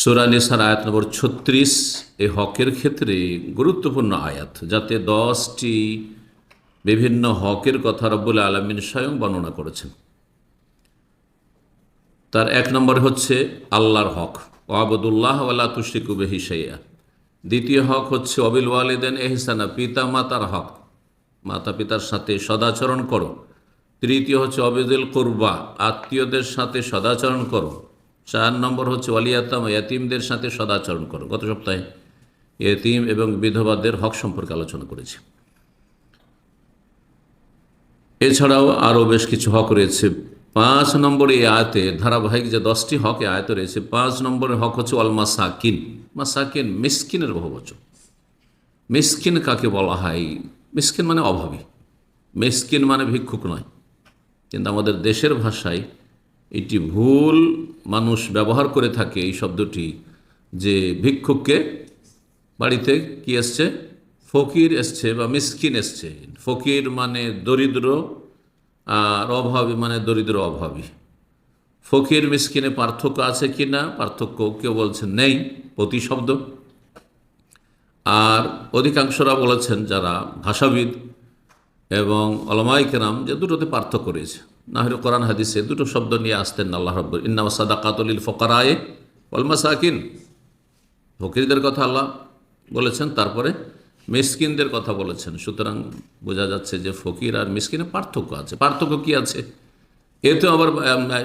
সুরানিসার আয়াত নম্বর ছত্রিশ, এ হকের ক্ষেত্রে গুরুত্বপূর্ণ আয়াত, যাতে দশটি বিভিন্ন হকের কথা রব্বুল আলমিন স্বয়ং বর্ণনা করেছেন। তার এক নম্বর হচ্ছে আল্লাহর হক, ওয়াবদুল্লাহ ওয়ালা তুশিকু বেহি সাইয়া দ্বিতীয় হক হচ্ছে অবিল ওয়ালিদেন এহসানা পিতা মাতার হক মাতা পিতার সাথে সদাচরণ করো। তৃতীয় হচ্ছে অবিদুল কুরবা, আত্মীয়দের সাথে সদাচরণ করো। চার নম্বর হচ্ছে ওয়ালিয়াতাম ইয়াতিমদের সাথে সদাচরণ করো। গত সপ্তাহে ইয়াতিম এবং বিধবাদের হক সম্পর্কে আলোচনা করেছি। এছাড়াও আরও বেশ কিছু হক রয়েছে। পাঁচ নম্বরে এই আয়তে ধারাবাহিক যে দশটি হক আয়তে রয়েছে, পাঁচ নম্বরের হক হচ্ছে অল মাসাকিন। মাসাকিন মিসকিনের বহুবচন মিসকিন কাকে বলা হয়? মিসকিন মানে অভাবী। মিসকিন মানে ভিক্ষুক নয়। কিন্তু আমাদের দেশের ভাষায় এটি ভুল মানুষ ব্যবহার করে থাকে এই শব্দটি যে ভিক্ষুককে বাড়িতে কি এসছে? ফকির এসছে বা মিসকিন এসছে। ফকির মানে দরিদ্র আর অভাবী মানে দরিদ্র অভাবী। ফকির মিসকিনে পার্থক্য আছে কি না? পার্থক্য কেউ বলছেন নেই, প্রতিশব্দ। আর অধিকাংশরা বলেছেন যারা ভাষাবিদ এবং অলমাই কেরাম যে দুটোতে পার্থক্য রয়েছে। না হলে কোরআন হাদিসে দুটো শব্দ নিয়ে আসতেন আল্লাহ রব্বর ইন্নামা সাদাকাতুলিল ফকারায়ে অলমাসাকিন ফকিরদের কথা আল্লাহ বলেছেন, তারপরে মিসকিনদের কথা বলেছেন। সুতরাং বোঝা যাচ্ছে যে ফকির আর মিসকিনে পার্থক্য আছে। পার্থক্য কি আছে? এতে আবার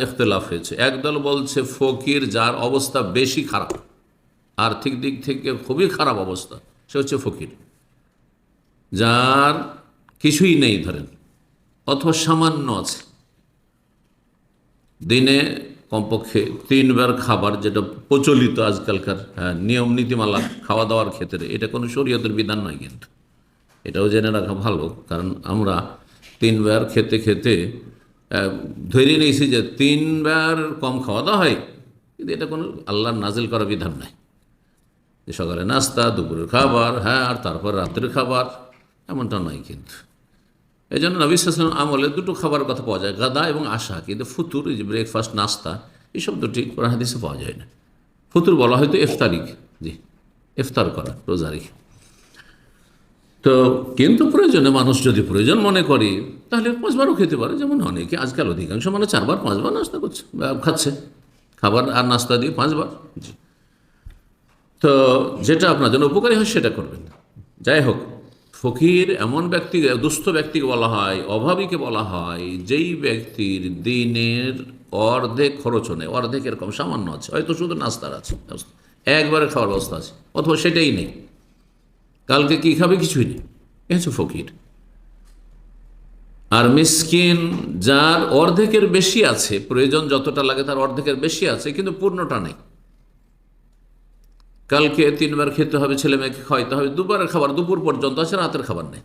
ইখতলাফ হয়েছে। একদল বলছে ফকির যার অবস্থা বেশি খারাপ আর্থিক দিক থেকে খুবই খারাপ অবস্থা, সে হচ্ছে ফকির। যার কিছুই নেই ধরেন, অথবা সামান্য আছে। দিনে কমপক্ষে তিনবার খাবার যেটা প্রচলিত আজকালকার হ্যাঁ, নিয়ম নীতিমালা খাওয়া দাওয়ার ক্ষেত্রে এটা কোনো শরীয়তের বিধান নয় কিন্তু। এটাও জেনে রাখা ভালো কারণ আমরা তিনবার খেতে খেতে ধরে নিয়েছি যে তিনবার কম খাওয়া দাওয়া হয় কিন্তু এটা কোনো আল্লাহর নাজিল করা বিধান নাই। যে সকালে নাস্তা দুপুরের খাবার হ্যাঁ আর তারপর রাত্রের খাবার এমনটা নয় কিন্তু। এই জন্য নবী সালাম আমলে দুটো খাবার কথা পাওয়া যায়, গাদা এবং আশা। কিন্তু ফুতুর, এই যে ব্রেকফাস্ট নাস্তা এই শব্দটি কোরআন হাদিসে পাওয়া যায় না। ফুতুর বলা হয়তো ইফতারিক জি, ইফতার করা, রোজা রেখে। তো কিন্তু প্রয়োজনে মানুষ যদি প্রয়োজন মনে করে, তাহলে পাঁচবারও খেতে পারে। যেমন অনেকে আজকাল অধিকাংশ মানুষ চারবার, পাঁচবার নাস্তা করছে খাচ্ছে। খাবার আর নাস্তা দিয়ে পাঁচবার। জি। তো যেটা আপনার জন্য উপকারী হয়, সেটা করবেন। যাই হোক ফকির এমন ব্যক্তি, দুস্থ ব্যক্তিকে বলা হয়, অভাবীকে বলা হয়, যেই ব্যক্তির দিনের অর্ধেক খরচ নেই, অর্ধেক এরকম সামান্য আছে, হয়তো শুধু নাস্তার আছে একবারে খাওয়ার ব্যবস্থা আছে, অথবা সেটাই নেই। কালকে কি খাবে? কিছুই নেই। এ হচ্ছে ফকির। আর মিসকিন, যার অর্ধেকের বেশি আছে, প্রয়োজন যতটা লাগে তার অর্ধেকের বেশি আছে, কিন্তু পূর্ণটা নেই। কালকে তিনবার খেতে হবে, ছেলে মেয়েকে খাওয়াইতে হবে। দুবারের খাবার, দুপুর পর্যন্ত আছে, রাতের খাবার নেই।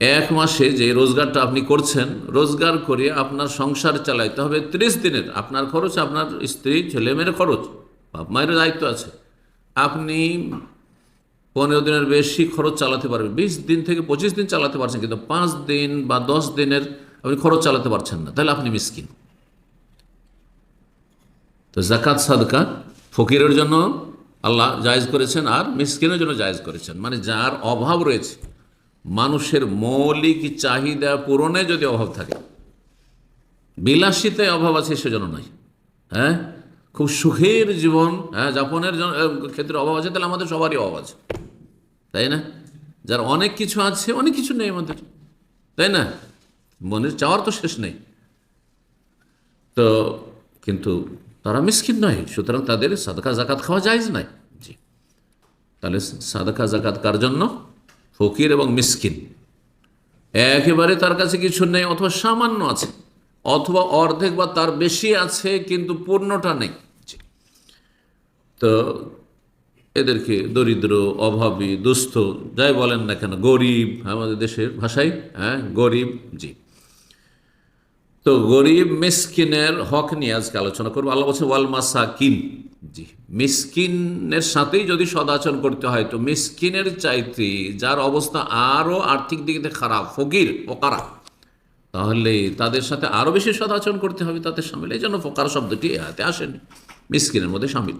এক মাসে যে রোজগারটা আপনি করছেন, রোজগার করে আপনার সংসার চালাইতে হবে ত্রিশ দিনের। আপনার খরচ, আপনার স্ত্রী, ছেলে মেয়ের খরচ, বাপ মায়ের দায়িত্ব আছে। আপনি পনেরো দিনের বেশি খরচ চালাতে পারবেন। বিশ দিন থেকে পঁচিশ দিন চালাতে পারছেন, কিন্তু পাঁচ দিন বা দশ দিনের আপনি খরচ চালাতে পারছেন না। তাহলে আপনি মিসকিন। তো জাকাত, সাদকা ফকিরের জন্য আল্লাহ জায়েজ করেছেন আর মিসকিনের জন্য জায়েজ করেছেন। মানে যার অভাব রয়েছে, মানুষের মৌলিক চাহিদা পূরণে যদি অভাব থাকে, বিলাসিতায় অভাব আছে সেজন্য নয়। হ্যাঁ? খুব সুখের জীবন হ্যাঁ যাপনের ক্ষেত্রে অভাব আছে, তাহলে আমাদের সবারই অভাব আছে। তাই না? যার অনেক কিছু আছে, অনেক কিছু নেই আমাদের। তাই না? মনের চাওয়ার তো শেষ নেই। তো, কিন্তু তারা মিসকিন নয়, সুতরাং তাদের সাদকা জাকাত খাওয়া যায় নাই জি। তাহলে সাদকা জাকাত কার জন্য? ফকির এবং মিসকিন। একেবারে তার কাছে কিছু নেই, অথবা সামান্য আছে, অথবা অর্ধেক বা তার বেশি আছে, কিন্তু পূর্ণটা নেই। তো এদেরকে দরিদ্র, অভাবী, দুস্থ, যাই বলেন না কেন, গরিব, আমাদের দেশের ভাষায় হ্যাঁ গরিব, জি। তো গরিব, মিসকিনের হক নিয়ে আজকে আলোচনা করব। আল্লাহ বলছে ওয়াল মাসাকিন। জি, মিসকিনের সাথেই যদি সদাচরণ করতে হয়, তো মিসকিনের চাইতে যার অবস্থা আরও আর্থিক দিক থেকে খারাপ, ফকির, ফকারা, তাহলে তাদের সাথে আরও বেশি সদাচরণ করতে হবে, তাদের সামিল। এই জন্য ফোকার শব্দটি হাতে আসেনি। মিসকিনের মধ্যে সামিল।